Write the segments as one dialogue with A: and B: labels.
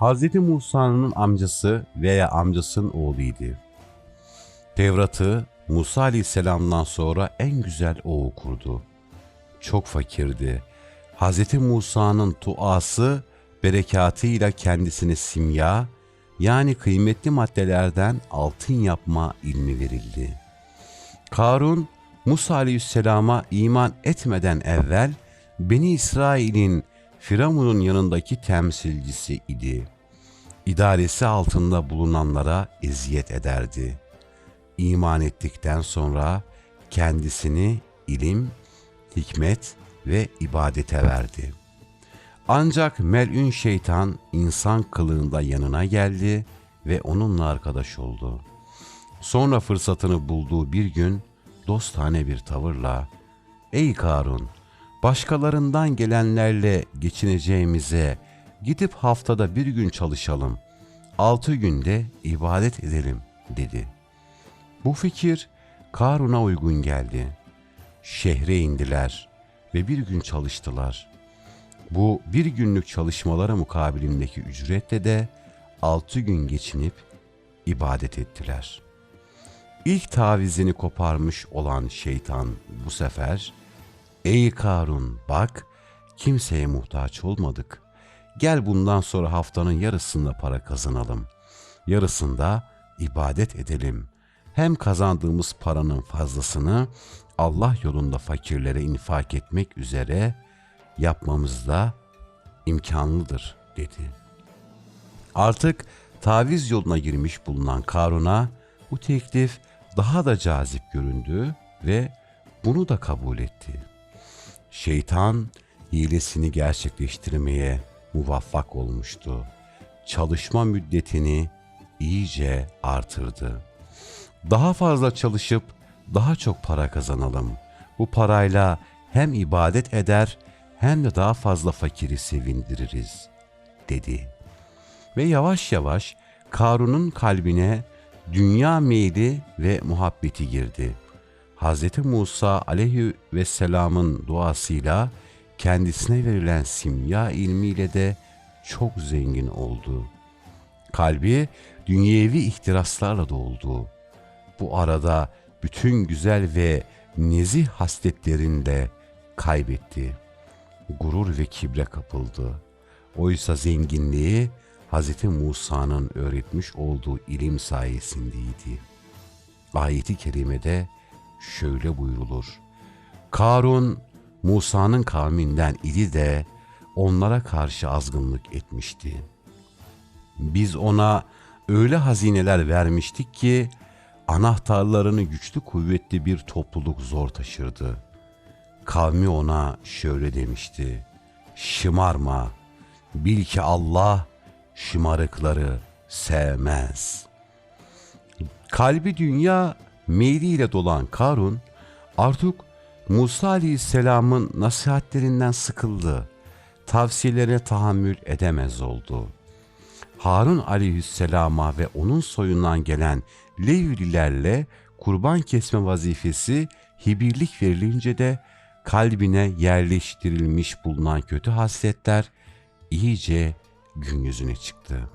A: Hz. Musa'nın amcası veya amcasının oğluydu. Tevrat'ı Musa Aleyhisselam'dan sonra en güzel o okurdu. Çok fakirdi. Hz. Musa'nın tuası berekatıyla kendisine simya, yani kıymetli maddelerden altın yapma ilmi verildi. Karun, Musa Aleyhisselam'a iman etmeden evvel Beni İsrail'in Firavun'un yanındaki temsilcisi idi. İdaresi altında bulunanlara eziyet ederdi. İman ettikten sonra kendisini ilim, hikmet ve ibadete verdi. Ancak melün şeytan insan kılığında yanına geldi ve onunla arkadaş oldu. Sonra fırsatını bulduğu bir gün dostane bir tavırla "Ey Karun, başkalarından gelenlerle geçineceğimize gidip haftada bir gün çalışalım, altı günde ibadet edelim." dedi. Bu fikir Karun'a uygun geldi. Şehre indiler ve bir gün çalıştılar. Bu bir günlük çalışmalara mukabilindeki ücretle de altı gün geçinip ibadet ettiler. İlk tavizini koparmış olan şeytan bu sefer, Ey Karun bak kimseye muhtaç olmadık. Gel bundan sonra haftanın yarısında para kazanalım. Yarısında ibadet edelim. Hem kazandığımız paranın fazlasını Allah yolunda fakirlere infak etmek üzere yapmamız da imkanlıdır dedi. Artık taviz yoluna girmiş bulunan Karun'a bu teklif daha da cazip göründü ve bunu da kabul etti. Şeytan hilesini gerçekleştirmeye muvaffak olmuştu. Çalışma müddetini iyice artırdı. Daha fazla çalışıp daha çok para kazanalım. Bu parayla hem ibadet eder hem de daha fazla fakiri sevindiririz, dedi. Ve yavaş yavaş Karun'un kalbine dünya meyli ve muhabbeti girdi. Hz. Musa aleyhi ve selamın duasıyla kendisine verilen simya ilmiyle de çok zengin oldu. Kalbi dünyevi ihtiraslarla doldu. Bu arada bütün güzel ve nezih hasletlerini de kaybetti. Gurur ve kibre kapıldı. Oysa zenginliği Hz. Musa'nın öğretmiş olduğu ilim sayesindeydi. Ayeti kerimede şöyle buyrulur. Karun Musa'nın kavminden idi de onlara karşı azgınlık etmişti. Biz ona öyle hazineler vermiştik ki anahtarlarını güçlü kuvvetli bir topluluk zor taşırdı. Kavmi ona şöyle demişti. Şımarma, bil ki Allah şımarıkları sevmez. Kalbi dünya meyliyle dolan Karun artık Musa Aleyhisselam'ın nasihatlerinden sıkıldı. Tavsiyelerine tahammül edemez oldu. Harun Aleyhisselam'a ve onun soyundan gelen Levlilerle kurban kesme vazifesi hibirlik verilince de kalbine yerleştirilmiş bulunan kötü hasletler iyice gün yüzüne çıktı.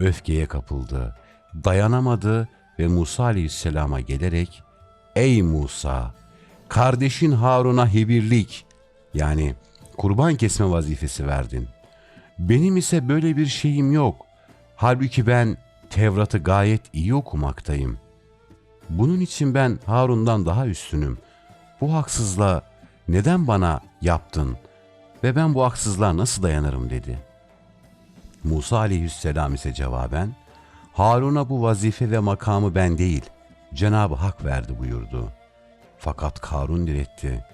A: Öfkeye kapıldı, dayanamadı ve Musa Aleyhisselam'a gelerek Ey Musa! Kardeşin Harun'a hibirlik yani kurban kesme vazifesi verdin. Benim ise böyle bir şeyim yok. Halbuki ben Tevrat'ı gayet iyi okumaktayım. Bunun için ben Harun'dan daha üstünüm. Bu haksızlığa neden bana yaptın ve ben bu haksızlığa nasıl dayanırım dedi. Musa aleyhisselam ise cevaben, Harun'a bu vazife ve makamı ben değil, Cenab-ı Hak verdi buyurdu. Fakat Karun diretti.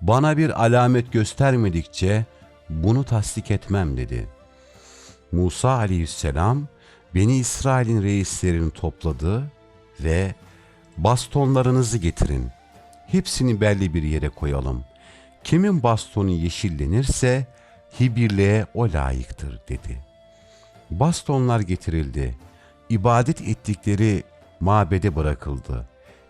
A: Bana bir alamet göstermedikçe bunu tasdik etmem dedi. Musa aleyhisselam, Beni İsrail'in reislerini topladı ve bastonlarınızı getirin. Hepsini belli bir yere koyalım. Kimin bastonu yeşillenirse hibirliğe o layıktır dedi. Bastonlar getirildi. İbadet ettikleri mabede bırakıldı.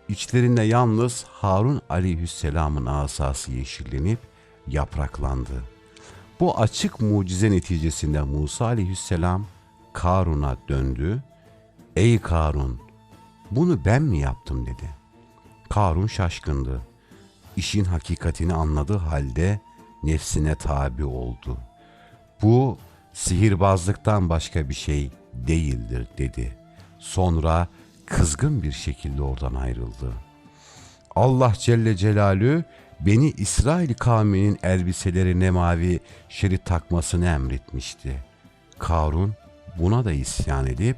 A: İçlerinde yalnız Harun aleyhisselamın asası yeşillenip yapraklandı. Bu açık mucize neticesinde Musa aleyhisselam Karun'a döndü. Ey Karun bunu ben mi yaptım dedi. Karun şaşkındı. İşin hakikatini anladığı halde nefsine tabi oldu. Bu sihirbazlıktan başka bir şey değildir dedi. Sonra kızgın bir şekilde oradan ayrıldı. Allah Celle Celalü beni İsrail kavminin elbiselerine mavi şerit takmasını emretmişti. Karun buna da isyan edip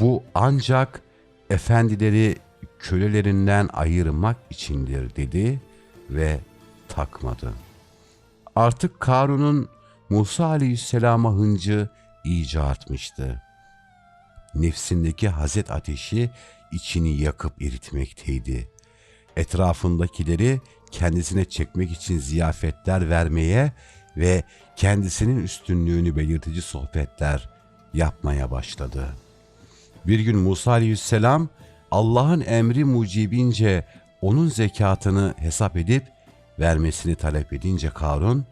A: bu ancak efendileri kölelerinden ayırmak içindir dedi ve takmadı. Artık Karun'un Musa Aleyhisselam'a hıncı iyice artmıştı. Nefsindeki hazet ateşi içini yakıp eritmekteydi. Etrafındakileri kendisine çekmek için ziyafetler vermeye ve kendisinin üstünlüğünü belirtici sohbetler yapmaya başladı. Bir gün Musa Aleyhisselam Allah'ın emri mucibince onun zekatını hesap edip vermesini talep edince Karun,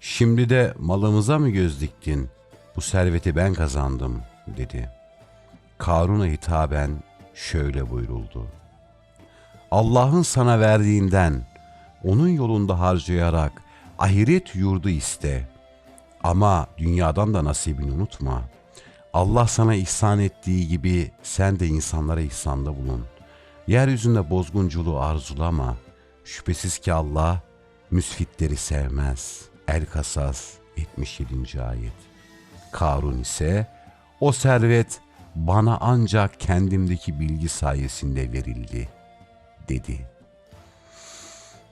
A: şimdi de malımıza mı göz diktin? Bu serveti ben kazandım dedi. Karun'a hitaben şöyle buyuruldu. Allah'ın sana verdiğinden onun yolunda harcayarak ahiret yurdu iste. Ama dünyadan da nasibini unutma. Allah sana ihsan ettiği gibi sen de insanlara ihsanda bulun. Yeryüzünde bozgunculuğu arzulama. Şüphesiz ki Allah müsfitleri sevmez. El Kasas 77. ayet. Karun ise o servet bana ancak kendimdeki bilgi sayesinde verildi dedi.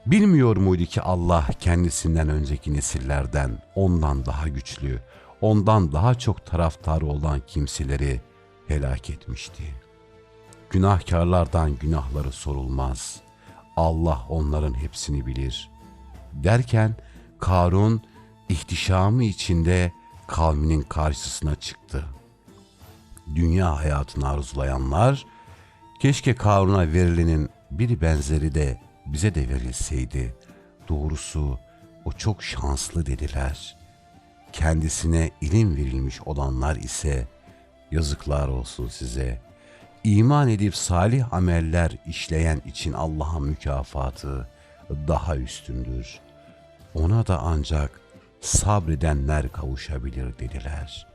A: Bilmiyor muydu ki Allah kendisinden önceki nesillerden ondan daha güçlü, ondan daha çok taraftarı olan kimseleri helak etmişti. Günahkarlardan günahları sorulmaz. Allah onların hepsini bilir. Derken Karun ihtişamı içinde kavminin karşısına çıktı. Dünya hayatını arzulayanlar, keşke Karun'a verilenin bir benzeri de bize de verilseydi. Doğrusu o çok şanslı dediler. Kendisine ilim verilmiş olanlar ise yazıklar olsun size. İman edip salih ameller işleyen için Allah'ın mükafatı daha üstündür. Ona da ancak sabredenler kavuşabilir dediler.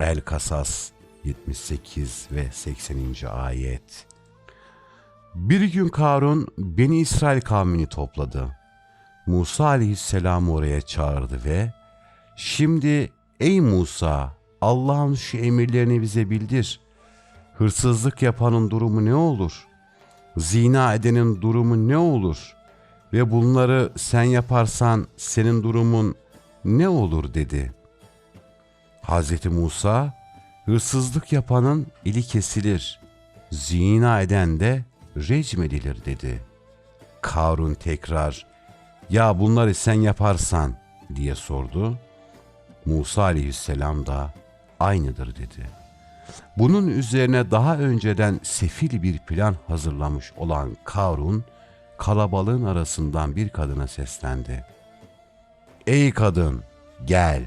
A: El Kasas 78 ve 80. ayet. Bir gün Karun Beni İsrail kavmini topladı. Musa aleyhisselamı oraya çağırdı ve Şimdi ey Musa Allah'ın şu emirlerini bize bildir. Hırsızlık yapanın durumu ne olur? Zina edenin durumu ne olur? Ve bunları sen yaparsan senin durumun ne olur dedi. Hazreti Musa hırsızlık yapanın eli kesilir. Zina eden de recm edilir dedi. Karun tekrar ya bunları sen yaparsan diye sordu. Musa aleyhisselam da aynıdır dedi. Bunun üzerine daha önceden sefil bir plan hazırlamış olan Karun kalabalığın arasından bir kadına seslendi. Ey kadın gel.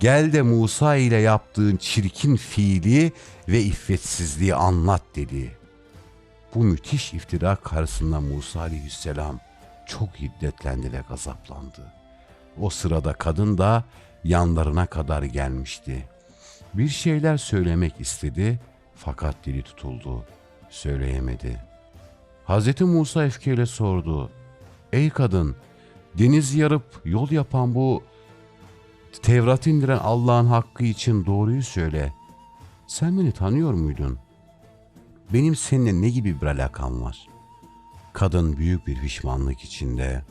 A: Gel de Musa ile yaptığın çirkin fiili ve iffetsizliği anlat dedi. Bu müthiş iftira karşısında Musa aleyhisselam çok hiddetlendi ve gazaplandı. O sırada kadın da yanlarına kadar gelmişti. Bir şeyler söylemek istedi fakat dili tutuldu. Söyleyemedi. Hz. Musa öfkeyle sordu. Ey kadın, deniz yarıp yol yapan bu Tevrat indiren Allah'ın hakkı için doğruyu söyle. Sen beni tanıyor muydun? Benim seninle ne gibi bir alakam var? Kadın büyük bir pişmanlık içinde.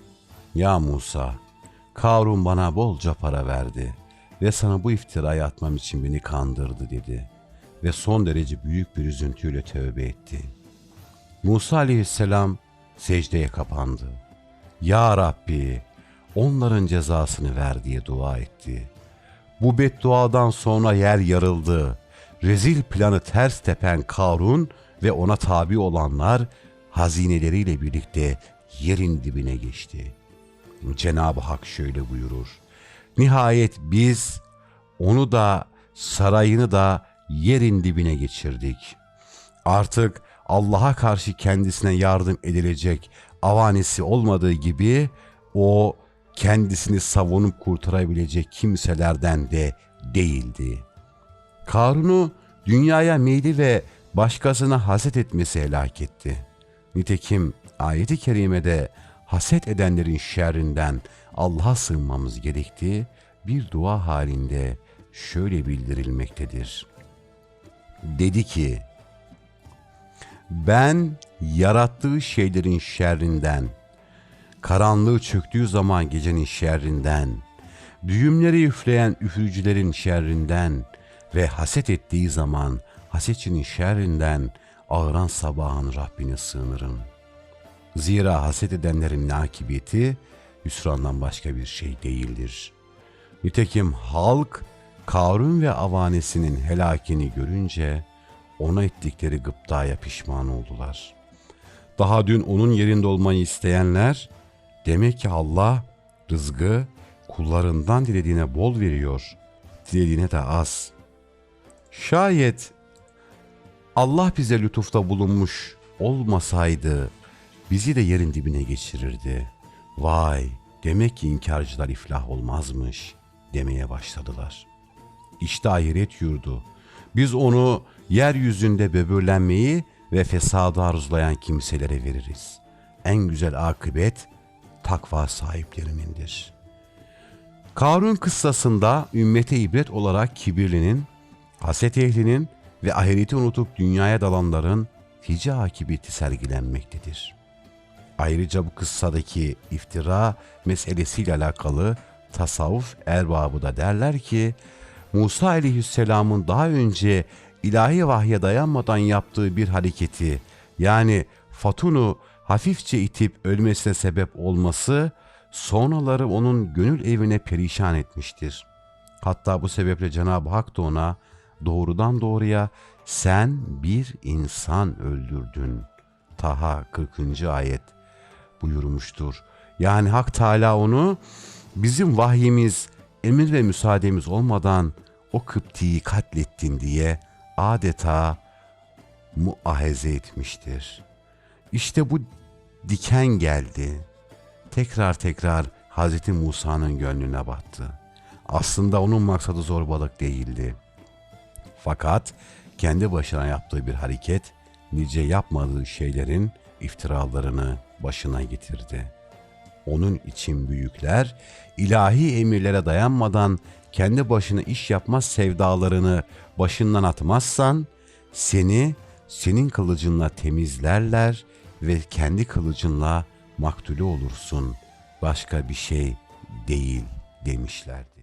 A: Ya Musa, Karun bana bolca para verdi ve sana bu iftirayı atmam için beni kandırdı dedi ve son derece büyük bir üzüntüyle tövbe etti. Musa aleyhisselam secdeye kapandı. Ya Rabbi onların cezasını ver diye dua etti. Bu bedduadan sonra yer yarıldı. Rezil planı ters tepen Karun ve ona tabi olanlar hazineleriyle birlikte yerin dibine geçti. Cenab-ı Hak şöyle buyurur. Nihayet biz onu da sarayını da yerin dibine geçirdik. Artık Allah'a karşı kendisine yardım edilecek avanesi olmadığı gibi o kendisini savunup kurtarabilecek kimselerden de değildi. Karun'u dünyaya meyli ve başkasına haset etmesi helak etti. Nitekim ayeti kerimede haset edenlerin şerrinden Allah'a sığınmamız gerektiği bir dua halinde şöyle bildirilmektedir. Dedi ki, ben yarattığı şeylerin şerrinden, karanlığı çöktüğü zaman gecenin şerrinden, düğümleri üfleyen üfürücülerin şerrinden ve haset ettiği zaman hasetçinin şerrinden ağıran sabahın Rabbine sığınırım. Zira haset edenlerin akibeti hüsrandan başka bir şey değildir. Nitekim halk Karun ve avanesinin helakini görünce ona ettikleri gıptaya pişman oldular. Daha dün onun yerinde olmayı isteyenler demek ki Allah rızgı kullarından dilediğine bol veriyor, dilediğine de az. Şayet Allah bize lütufta bulunmuş olmasaydı bizi de yerin dibine geçirirdi. Vay demek ki inkarcılar iflah olmazmış demeye başladılar. İşte ahiret yurdu. Biz onu yeryüzünde böbürlenmeyi ve fesadı arzulayan kimselere veririz. En güzel akıbet takva sahiplerinindir. Karun kıssasında ümmete ibret olarak kibirlinin, haset ehlinin ve ahireti unutup dünyaya dalanların fici akibeti sergilenmektedir. Ayrıca bu kıssadaki iftira meselesiyle alakalı tasavvuf erbabı da derler ki Musa aleyhisselamın daha önce ilahi vahye dayanmadan yaptığı bir hareketi yani Fatun'u hafifçe itip ölmesine sebep olması sonraları onun gönül evine perişan etmiştir. Hatta bu sebeple Cenab-ı Hak da ona doğrudan doğruya sen bir insan öldürdün. Taha 40. ayet buyurmuştur. Yani Hak Teala onu bizim vahyimiz, emir ve müsaademiz olmadan o Kıpti'yi katlettin diye adeta muahize etmiştir. İşte bu diken geldi. Tekrar tekrar Hz. Musa'nın gönlüne battı. Aslında onun maksadı zorbalık değildi. Fakat kendi başına yaptığı bir hareket nice yapmadığı şeylerin iftiralarını başına getirdi. Onun için büyükler ilahi emirlere dayanmadan kendi başına iş yapmaz sevdalarını başından atmazsan seni senin kılıcınla temizlerler ve kendi kılıcınla maktulü olursun. Başka bir şey değil demişlerdi.